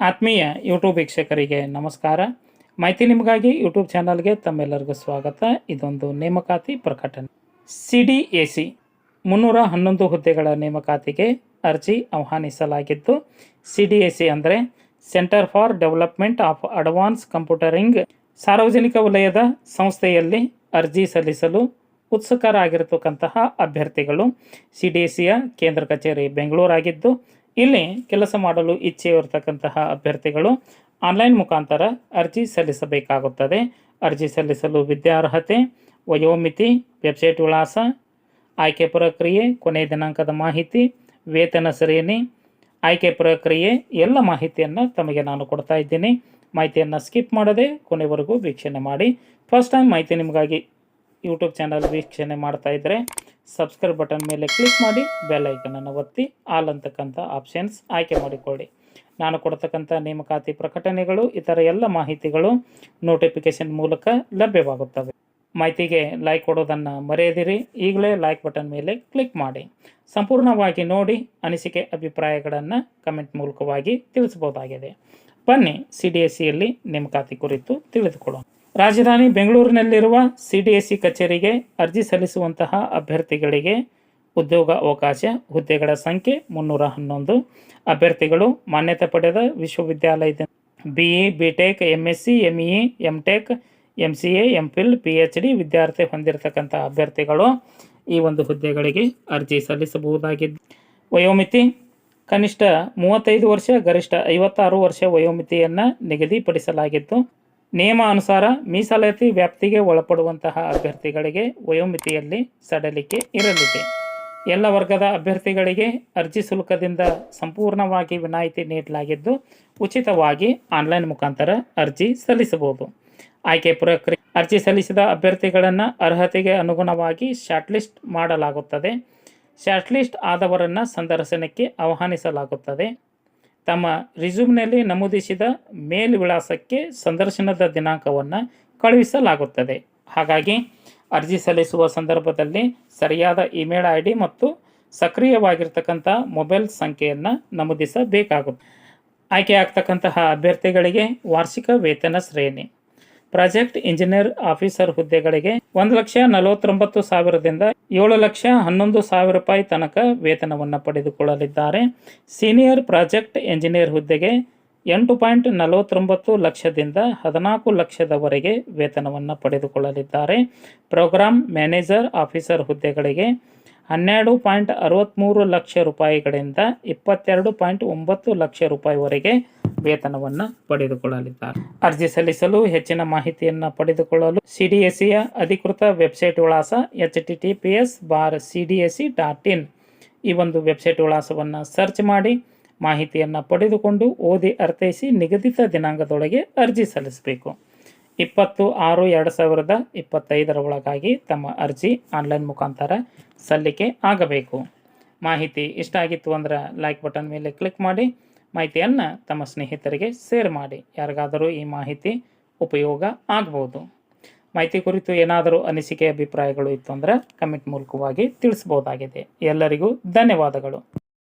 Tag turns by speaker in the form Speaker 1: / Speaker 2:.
Speaker 1: ಆತ್ಮೀಯ ಯೂಟ್ಯೂಬ್ ವೀಕ್ಷಕರಿಗೆ ನಮಸ್ಕಾರ. ಮಾಹಿತಿ ನಿಮಗಾಗಿ ಯೂಟ್ಯೂಬ್ ಚಾನಲ್ಗೆ ತಮ್ಮೆಲ್ಲರಿಗೂ ಸ್ವಾಗತ. ಇದೊಂದು ನೇಮಕಾತಿ ಪ್ರಕಟಣೆ. ಸಿ ಡಿ ಎ ಸಿ ಮುನ್ನೂರ ಹನ್ನೊಂದು ಹುದ್ದೆಗಳ ನೇಮಕಾತಿಗೆ ಅರ್ಜಿ ಆಹ್ವಾನಿಸಲಾಗಿದ್ದು ಸಿ ಡಿ ಎ ಸಿ ಅಂದರೆ centre for development of advance computing ಸಾರ್ವಜನಿಕ ವಲಯದ ಸಂಸ್ಥೆಯಲ್ಲಿ ಅರ್ಜಿ ಸಲ್ಲಿಸಲು ಉತ್ಸುಕರಾಗಿರತಕ್ಕಂತಹ ಅಭ್ಯರ್ಥಿಗಳು ಸಿ ಡಿ ಎ ಸಿಯ ಕೇಂದ್ರ ಕಚೇರಿ ಬೆಂಗಳೂರಾಗಿದ್ದು ಇಲ್ಲಿ ಕೆಲಸ ಮಾಡಲು ಇಚ್ಛೆ ಇರತಕ್ಕಂತಹ ಅಭ್ಯರ್ಥಿಗಳು ಆನ್ಲೈನ್ ಮುಖಾಂತರ ಅರ್ಜಿ ಸಲ್ಲಿಸಬೇಕಾಗುತ್ತದೆ. ಅರ್ಜಿ ಸಲ್ಲಿಸಲು ವಿದ್ಯಾರ್ಹತೆ, ವಯೋಮಿತಿ, ವೆಬ್ಸೈಟ್ ವಿಳಾಸ, ಆಯ್ಕೆ ಪ್ರಕ್ರಿಯೆ ಕೊನೆಯ ದಿನಾಂಕದ ಮಾಹಿತಿ, ವೇತನ ಶ್ರೇಣಿ ಆಯ್ಕೆ ಪ್ರಕ್ರಿಯೆ ಎಲ್ಲ ಮಾಹಿತಿಯನ್ನು ತಮಗೆ ನಾನು ಕೊಡ್ತಾ ಇದ್ದೀನಿ. ಮಾಹಿತಿಯನ್ನು ಸ್ಕಿಪ್ ಮಾಡದೆ ಕೊನೆವರೆಗೂ ವೀಕ್ಷಣೆ ಮಾಡಿ. ಫಸ್ಟ್ ಟೈಮ್ ಮಾಹಿತಿ ನಿಮಗಾಗಿ ಯೂಟ್ಯೂಬ್ ಚಾನಲ್ ವೀಕ್ಷಣೆ ಮಾಡ್ತಾ ಇದ್ದರೆ ಸಬ್ಸ್ಕ್ರೈಬ್ ಬಟನ್ ಮೇಲೆ ಕ್ಲಿಕ್ ಮಾಡಿ ಬೆಲ್ ಐಕನನ್ನು ಒತ್ತಿ ಆಲ್ ಅಂತಕ್ಕಂಥ ಆಪ್ಷನ್ಸ್ ಆಯ್ಕೆ ಮಾಡಿಕೊಳ್ಳಿ. ನಾನು ಕೊಡ್ತಕ್ಕಂಥ ನೇಮಕಾತಿ ಪ್ರಕಟಣೆಗಳು, ಇತರ ಎಲ್ಲ ಮಾಹಿತಿಗಳು ನೋಟಿಫಿಕೇಶನ್ ಮೂಲಕ ಲಭ್ಯವಾಗುತ್ತವೆ. ಮಾಹಿತಿಗೆ ಲೈಕ್ ಕೊಡೋದನ್ನು ಮರೆಯದಿರಿ. ಈಗಲೇ ಲೈಕ್ ಬಟನ್ ಮೇಲೆ ಕ್ಲಿಕ್ ಮಾಡಿ. ಸಂಪೂರ್ಣವಾಗಿ ನೋಡಿ ಅನಿಸಿಕೆ ಅಭಿಪ್ರಾಯಗಳನ್ನು ಕಮೆಂಟ್ ಮೂಲಕವಾಗಿ ತಿಳಿಸಬಹುದಾಗಿದೆ. ಬನ್ನಿ ಸಿ ಡಿ ಎಸ್ ಸಿಯಲ್ಲಿ ನೇಮಕಾತಿ ಕುರಿತು ತಿಳಿದುಕೊಳ್ಳೋಣ. ರಾಜಧಾನಿ ಬೆಂಗಳೂರಿನಲ್ಲಿರುವ ಸಿ ಡಿ ಎಸ್ ಸಿ ಕಚೇರಿಗೆ ಅರ್ಜಿ ಸಲ್ಲಿಸುವಂತಹ ಅಭ್ಯರ್ಥಿಗಳಿಗೆ ಉದ್ಯೋಗ ಅವಕಾಶ, ಹುದ್ದೆಗಳ ಸಂಖ್ಯೆ ಮುನ್ನೂರ ಹನ್ನೊಂದು. ಅಭ್ಯರ್ಥಿಗಳು ಮಾನ್ಯತೆ ಪಡೆದ ವಿಶ್ವವಿದ್ಯಾಲಯದ B E B tech M S C M E M tech M C A M phil P H D ವಿದ್ಯಾರ್ಥಿ ಹೊಂದಿರತಕ್ಕಂಥ ಅಭ್ಯರ್ಥಿಗಳು ಈ ಒಂದು ಹುದ್ದೆಗಳಿಗೆ ಅರ್ಜಿ ಸಲ್ಲಿಸಬಹುದಾಗಿದ್ದು, ವಯೋಮಿತಿ ಕನಿಷ್ಠ ಮೂವತ್ತೈದು ವರ್ಷ, ಗರಿಷ್ಠ ಐವತ್ತಾರು ವರ್ಷ ವಯೋಮಿತಿಯನ್ನು ನಿಗದಿಪಡಿಸಲಾಗಿದ್ದು ನಿಯಮ ಅನುಸಾರ ಮೀಸಲಾತಿ ವ್ಯಾಪ್ತಿಗೆ ಒಳಪಡುವಂತಹ ಅಭ್ಯರ್ಥಿಗಳಿಗೆ ವಯೋಮಿತಿಯಲ್ಲಿ ಸಡಲಿಕೆ ಇರಲಿದೆ. ಎಲ್ಲ ವರ್ಗದ ಅಭ್ಯರ್ಥಿಗಳಿಗೆ ಅರ್ಜಿ ಶುಲ್ಕದಿಂದ ಸಂಪೂರ್ಣವಾಗಿ ವಿನಾಯಿತಿ ನೀಡಲಾಗಿದ್ದು, ಉಚಿತವಾಗಿ ಆನ್ಲೈನ್ ಮುಖಾಂತರ ಅರ್ಜಿ ಸಲ್ಲಿಸಬಹುದು. ಆಯ್ಕೆ ಪ್ರಕ್ರಿಯೆ ಅರ್ಜಿ ಸಲ್ಲಿಸಿದ ಅಭ್ಯರ್ಥಿಗಳನ್ನು ಅರ್ಹತೆಗೆ ಅನುಗುಣವಾಗಿ ಶಾರ್ಟ್ಲಿಸ್ಟ್ ಮಾಡಲಾಗುತ್ತದೆ. ಶಾರ್ಟ್ಲಿಸ್ಟ್ ಆದವರನ್ನು ಸಂದರ್ಶನಕ್ಕೆ ಆಹ್ವಾನಿಸಲಾಗುತ್ತದೆ. ತಮ್ಮ ರಿಸ್ಯೂಮ್ನಲ್ಲಿ ನಮೂದಿಸಿದ ಮೇಲ್ ವಿಳಾಸಕ್ಕೆ ಸಂದರ್ಶನದ ದಿನಾಂಕವನ್ನು ಕಳುಹಿಸಲಾಗುತ್ತದೆ. ಹಾಗಾಗಿ ಅರ್ಜಿ ಸಲ್ಲಿಸುವ ಸಂದರ್ಭದಲ್ಲಿ ಸರಿಯಾದ ಇಮೇಲ್ ಐ ಡಿ ಮತ್ತು ಸಕ್ರಿಯವಾಗಿರ್ತಕ್ಕಂಥ ಮೊಬೈಲ್ ಸಂಖ್ಯೆಯನ್ನು ನಮೂದಿಸಬೇಕಾಗುತ್ತೆ ಆಯ್ಕೆ ಆಗ್ತಕ್ಕಂತಹ ಅಭ್ಯರ್ಥಿಗಳಿಗೆ ವಾರ್ಷಿಕ ವೇತನ ಶ್ರೇಣಿ. ಪ್ರಾಜೆಕ್ಟ್ ಇಂಜಿನಿಯರ್ ಆಫೀಸರ್ ಹುದ್ದೆಗಳಿಗೆ ಒಂದು ಲಕ್ಷ ನಲವತ್ತೊಂಬತ್ತು ಸಾವಿರದಿಂದ ಏಳು ಲಕ್ಷ ಹನ್ನೊಂದು ಸಾವಿರ ರೂಪಾಯಿ ತನಕ ವೇತನವನ್ನು ಪಡೆದುಕೊಳ್ಳಲಿದ್ದಾರೆ. ಸೀನಿಯರ್ ಪ್ರಾಜೆಕ್ಟ್ ಇಂಜಿನಿಯರ್ ಹುದ್ದೆಗೆ ಎಂಟು ಪಾಯಿಂಟ್ ನಲವತ್ತೊಂಬತ್ತು ಲಕ್ಷದಿಂದ ಹದಿನಾಲ್ಕು ಲಕ್ಷದವರೆಗೆ ವೇತನವನ್ನು ಪಡೆದುಕೊಳ್ಳಲಿದ್ದಾರೆ. ಪ್ರೋಗ್ರಾಮ್ ಮ್ಯಾನೇಜರ್ ಆಫೀಸರ್ ಹುದ್ದೆಗಳಿಗೆ ಹನ್ನೆರಡು ಪಾಯಿಂಟ್ ಅರವತ್ತ್ಮೂರು ಲಕ್ಷ ರೂಪಾಯಿಗಳಿಂದ ಇಪ್ಪತ್ತೆರಡು ಪಾಯಿಂಟ್ ಒಂಬತ್ತು ಲಕ್ಷ ರೂಪಾಯಿವರೆಗೆ ವೇತನವನ್ನು ಪಡೆದುಕೊಳ್ಳಲಿದ್ದಾರೆ. ಅರ್ಜಿ ಸಲ್ಲಿಸಲು ಹೆಚ್ಚಿನ ಮಾಹಿತಿಯನ್ನು ಪಡೆದುಕೊಳ್ಳಲು ಸಿ ಡಿ ಎಸ್ ಸಿಯ ಅಧಿಕೃತ ವೆಬ್ಸೈಟ್ ವಿಳಾಸ H T T P S bar C D S C dot in. ಈ ಒಂದು ವೆಬ್ಸೈಟ್ ವಿಳಾಸವನ್ನು ಸರ್ಚ್ ಮಾಡಿ ಮಾಹಿತಿಯನ್ನು ಪಡೆದುಕೊಂಡು ಓದಿ ಅರ್ಥೈಸಿ ನಿಗದಿತ ದಿನಾಂಕದೊಳಗೆ ಅರ್ಜಿ ಸಲ್ಲಿಸಬೇಕು. ಇಪ್ಪತ್ತು ಆರು ಎರಡು ಸಾವಿರದ ಇಪ್ಪತ್ತೈದರ ಒಳಗಾಗಿ ತಮ್ಮ ಅರ್ಜಿ ಆನ್ಲೈನ್ ಮುಖಾಂತರ ಸಲ್ಲಿಕೆ ಆಗಬೇಕು. ಮಾಹಿತಿ ಇಷ್ಟ ಆಗಿತ್ತು ಅಂದರೆ ಲೈಕ್ ಬಟನ್ ಮೇಲೆ ಕ್ಲಿಕ್ ಮಾಡಿ, ಮಾಹಿತಿಯನ್ನು ತಮ್ಮ ಸ್ನೇಹಿತರಿಗೆ ಶೇರ್ ಮಾಡಿ. ಯಾರಿಗಾದರೂ ಈ ಮಾಹಿತಿ ಉಪಯೋಗ ಆಗ್ಬೋದು. ಮಾಹಿತಿ ಕುರಿತು ಏನಾದರೂ ಅನಿಸಿಕೆ, ಅಭಿಪ್ರಾಯಗಳು ಇತ್ತು ಅಂದರೆ ಕಮೆಂಟ್ ಮೂಲಕವಾಗಿ ತಿಳಿಸ್ಬೋದಾಗಿದೆ ಎಲ್ಲರಿಗೂ ಧನ್ಯವಾದಗಳು.